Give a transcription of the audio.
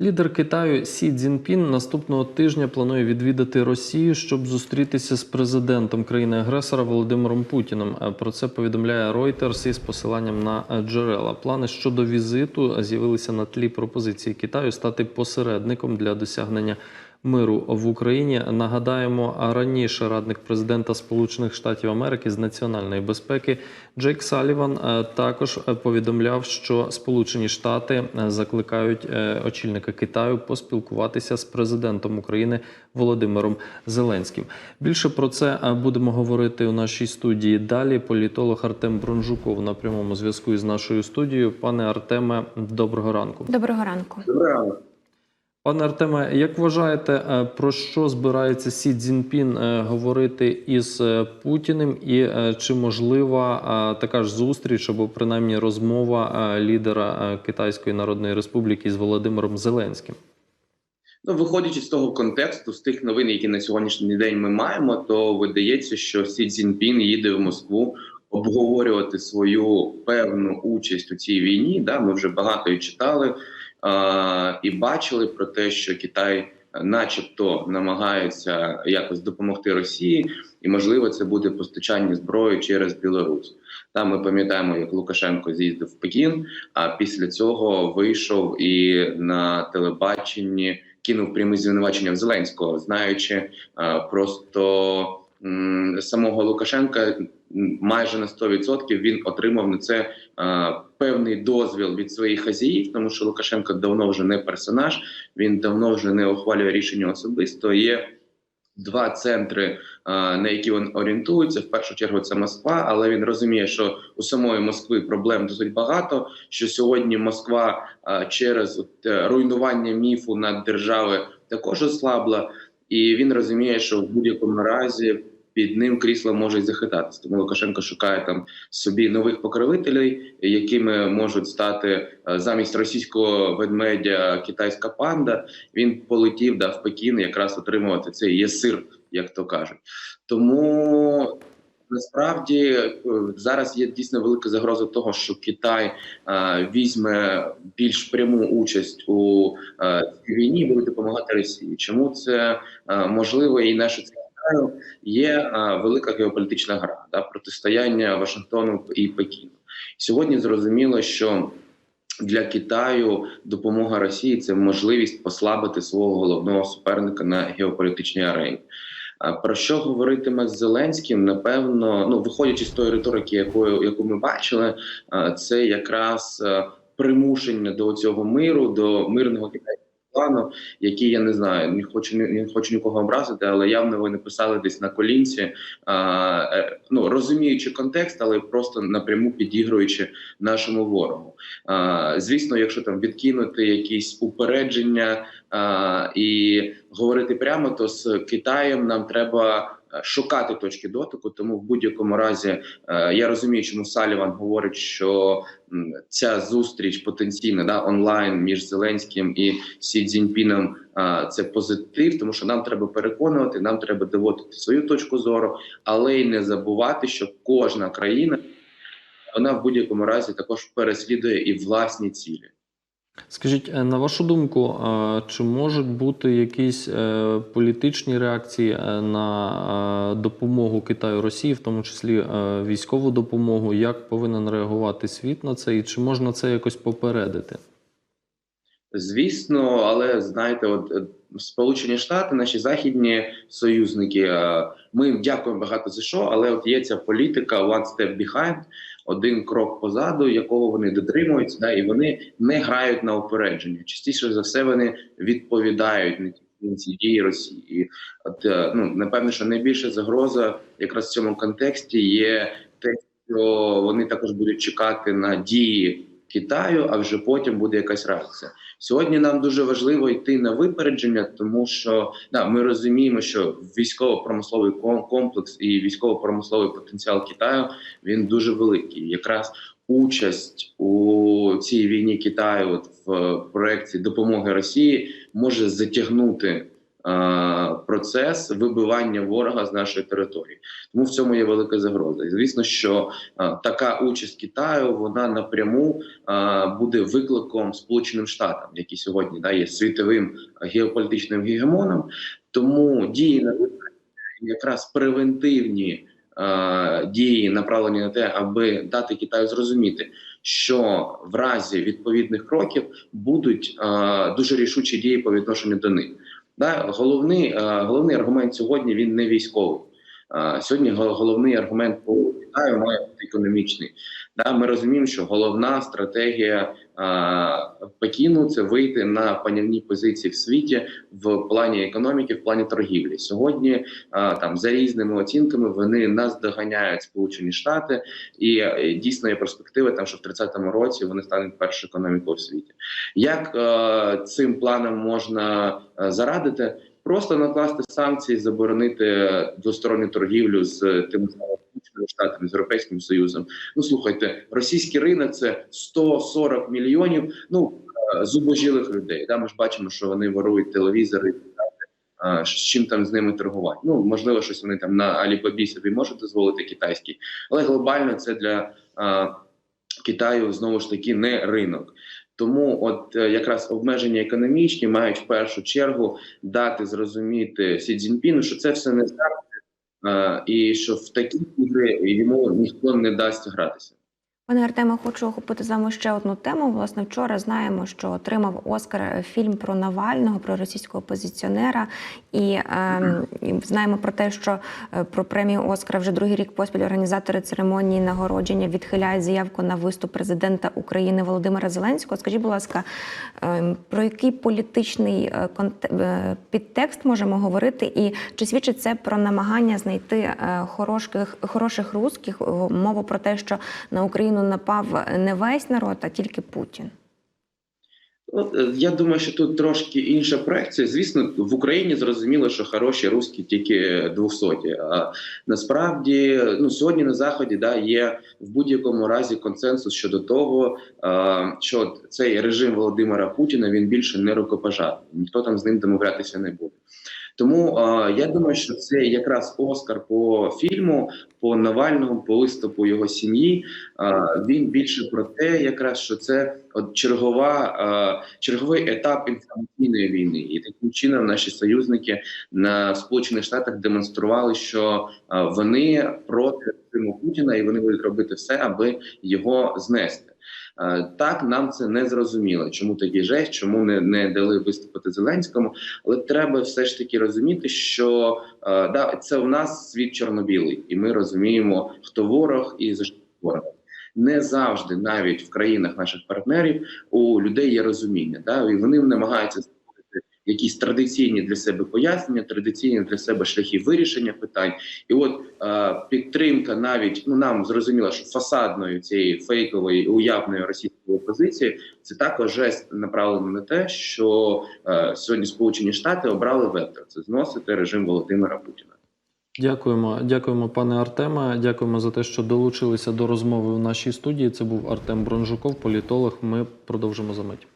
Лідер Китаю Сі Цзіньпін наступного тижня планує відвідати Росію, щоб зустрітися з президентом країни-агресора Володимиром Путіним. Е, Про це повідомляє Reuters із посиланням на е, джерела. Плани щодо візиту з'явилися на тлі пропозиції Китаю стати посередником для досягнення миру в Україні. Нагадаємо, а раніше радник президента Сполучених Штатів Америки з національної безпеки Джейк Саліван е, також повідомляв, що Сполучені Штати е, закликають е, очільника Китаю поспілкуватися з президентом України Володимиром Зеленським. Більше про це будемо говорити у нашій студії. Далі політолог Артем Бронжуков на прямому зв'язку із нашою студією. Пане Артеме, доброго ранку. Доброго ранку. Доброго ранку. Пане Артеме, як вважаєте, е, про що збирається Сі Цзіньпін е, говорити із е, Путіним, і чи можлива така ж зустріч або принаймні розмова лідера Китайської Народної Республіки з Володимиром Зеленським? Ну, виходячи з того контексту, з тих новин, які на сьогоднішній день ми маємо, то видається, що Сі Цзіньпін їде в Москву обговорювати свою певну участь у цій війні. Да, ми вже багато і читали і бачили про те, що Китай, е, начебто, намагається якось допомогти Росії, і можливо, це буде постачання зброї через Білорусь. Там ми пам'ятаємо, як Лукашенко з'їздив в Пекін, а після цього вийшов і на телебаченні кинув прямі звинувачення в Зеленського, знаючи е, просто самого Лукашенка майже на 100% він отримав на це е, певний дозвіл від своїх хазяїв, тому що Лукашенко давно вже не персонаж, він давно вже не ухвалює рішення особисто. Є два центри, е, на які він орієнтується. В першу чергу це Москва, але він розуміє, що у самої Москви проблем досить багато. Що сьогодні Москва е, через руйнування міфу над держави також ослабла, і він розуміє, що в будь-якому разі. Під ним крісло може захитатися. Тому Лукашенко шукає там собі нових покровителей, якими можуть стати е, замість російського ведмедя китайська панда. Він полетів да, в Пекін якраз отримувати цей єсир, як то кажуть. Тому насправді е, зараз є дійсно велика загроза того, що Китай е, візьме більш пряму участь у цій війні буде допомагати Росії. Чому це е, можливо і на що це Китаю? Є е, велика геополітична гра да, протистояння Вашингтону і Пекіну. Сьогодні зрозуміло, що для Китаю допомога Росії це можливість послабити свого головного суперника на геополітичній арені. Про що говоритиме з Зеленським? Напевно, ну виходячи з тої риторики, якою яку ми бачили, це якраз е, примушення до цього миру, до мирного китайського плану, який я не знаю, не хочу не, хочу нікого образити, але явно ви написали десь на колінці, а, е, ну розуміючи контекст, але просто напряму підігруючи нашому ворогу. А, звісно, якщо там відкинути якісь упередження а, і говорити прямо, то з Китаєм нам треба е, шукати точки дотику. Тому в будь-якому разі е, я розумію, чому Саліван говорить, що ця зустріч потенційна да онлайн між Зеленським і Сі Цзіньпіном це позитив, тому що нам треба переконувати, нам треба доводити свою точку зору, але й не забувати, що кожна країна вона в будь-якому разі також переслідує і власні цілі. Скажіть, е, на вашу думку, е, чи можуть бути якісь е, політичні реакції на допомогу Китаю Росії, в тому числі військову допомогу? Як повинен реагувати світ на це, і чи можна це якось попередити? Звісно, але знаєте, от Сполучені Штати, наші західні союзники, ми дякуємо багато за що, але от є ця політика one step behind, один крок позаду, якого вони дотримуються, да, і вони не грають на опередження. Частіше за все вони відповідають на ті дії Росії. І от е, ну напевно, що найбільша загроза якраз в цьому контексті є те, що вони також будуть чекати на дії Китаю, а вже потім буде якась реакція. Сьогодні нам дуже важливо йти на випередження, тому що да, ми розуміємо, що військово-промисловий комплекс і військово-промисловий потенціал Китаю він дуже великий. Якраз участь у цій війні Китаю от в проекті допомоги Росії може затягнути процес вибивання ворога з нашої території. Тому в цьому є велика загроза. І звісно, що е, така участь Китаю вона напряму е, буде викликом Сполученим Штатам, які сьогодні да, є світовим геополітичним гегемоном. Тому дії на якраз превентивні е, дії направлені на те, аби дати Китаю зрозуміти, що в разі відповідних кроків будуть е, дуже рішучі дії по відношенню до них. Да, головний, е, головний аргумент сьогодні він не військовий. Е, сьогодні гол- головний аргумент по Китаю має бути економічний. Да, ми розуміємо, що головна стратегія е, Пекіну це вийти на панівні позиції в світі в плані економіки, в плані торгівлі. Сьогодні а, там за різними оцінками вони нас доганяють Сполучені Штати, і е, дійсно є перспективи, там що в 30-му році вони стануть першою економікою в світі. Як е, цим планам можна е, зарадити? Просто накласти санкції, заборонити двосторонню торгівлю з самими Сполученими Штатами, з Європейським Союзом. Ну слухайте, російський ринок це 140 мільйонів. Ну е, зубожілих людей. Да, ми ж бачимо, що вони ворують телевізори. з чим там з ними торгувати? Ну можливо, щось вони там на Алібабі собі можуть дозволити китайський, але глобально це для а, Китаю знову ж таки не ринок. Тому, от е, якраз обмеження економічні мають в першу чергу дати зрозуміти Сі Цзіньпіну, що це все не е, і що в такі ігри йому ніхто не дасть гратися. Пане Артеме, хочу охопити з вами ще одну тему. Власне, вчора знаємо, що отримав Оскар фільм про Навального, про російського опозиціонера. І ем, знаємо про те, що е, про премію Оскара вже другий рік поспіль організатори церемонії нагородження відхиляють заявку на виступ президента України Володимира Зеленського. Скажіть, будь ласка, ем, про який політичний е, е, підтекст можемо говорити, і чи свідчить це про намагання знайти е, хороших, хороших русських е, мову про те, що на Україну напав не весь народ, а тільки Путін? Е, я думаю, що тут трошки інша проекція. Звісно, в Україні зрозуміло, що хороші русські тільки 200. А насправді, ну сьогодні на заході да є в будь-якому разі консенсус щодо того, що цей режим Володимира Путіна він більше не рукопожатний. Ніхто там з ним домовлятися не буде. Тому а, я думаю, що це якраз Оскар по фільму, по Навальному, по виступу його сім'ї. А, він більше про те, якраз що це от чергова, а, черговий етап інформаційної війни, і таким чином наші союзники на Сполучених Штатах демонстрували, що а, вони проти Путіна, і вони будуть робити все, аби його знести. Е, Так, нам це не зрозуміло. Чому такий жест, чому не, не дали виступити Зеленському? Але треба все ж таки розуміти, що е, да, це в нас світ чорно-білий, і ми розуміємо, хто ворог і за що ворог. Не завжди, навіть в країнах наших партнерів, у людей є розуміння. Да? І вони намагаються якісь традиційні для себе пояснення, традиційні для себе шляхи вирішення питань. І от е, підтримка навіть ну нам зрозуміло, що фасадної цієї фейкової уявної російської опозиції це також жест направлений на те, що е, сьогодні Сполучені Штати обрали вектор це зносити режим Володимира Путіна. Дякуємо, дякуємо, пане Артеме. Дякуємо за те, що долучилися до розмови в нашій студії. Це був Артем Бронжуков, політолог. Ми продовжимо за мить.